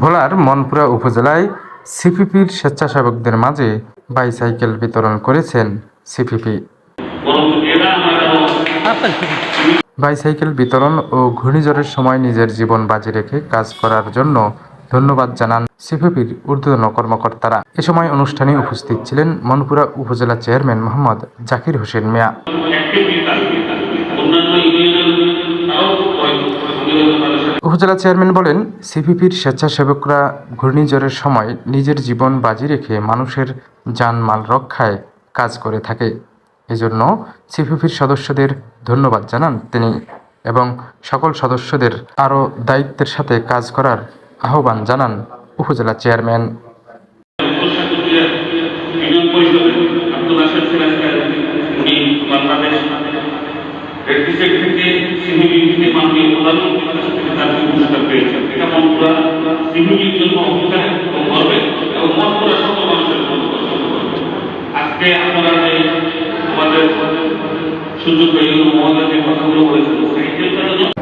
ভোলার মনপুরা উপজেলায় সিপিপির স্বেচ্ছাসেবকদের মাঝে বাইসাইকেল বিতরণ করেছেন সিপিপি। বাইসাইকেল বিতরণ ও ঘূর্ণিঝড়ের সময় নিজের জীবন বাজি রেখে কাজ করার জন্য ধন্যবাদ জানান সিপিপির ঊর্ধ্বতন কর্মকর্তারা। এ সময় অনুষ্ঠানে উপস্থিত ছিলেন মনপুরা উপজেলা চেয়ারম্যান মোহাম্মদ জাকির হোসেন মিয়া। উপজেলা চেয়ারম্যান বলেন, সিপিপির স্বেচ্ছাসেবকরা ঘূর্ণিঝড়ের সময় নিজের জীবন বাজি রেখে মানুষের জানমাল রক্ষায় কাজ করে থাকে। এজন্য সিপিপির সদস্যদের ধন্যবাদ জানান তিনি এবং সকল সদস্যদের আরও দায়িত্বের সাথে কাজ করার আহ্বান জানান উপজেলা চেয়ারম্যান। তার পুরস্কার পেয়েছেন। এটা মনপুরা সিভিলির জন্য এবং গর্বের এবং মনপুরা সকল মানুষের আজকে আপনারা যে আমাদের সুযোগ পেয়ে মহোদয় কথাগুলো বলেছেন সাইকেলটা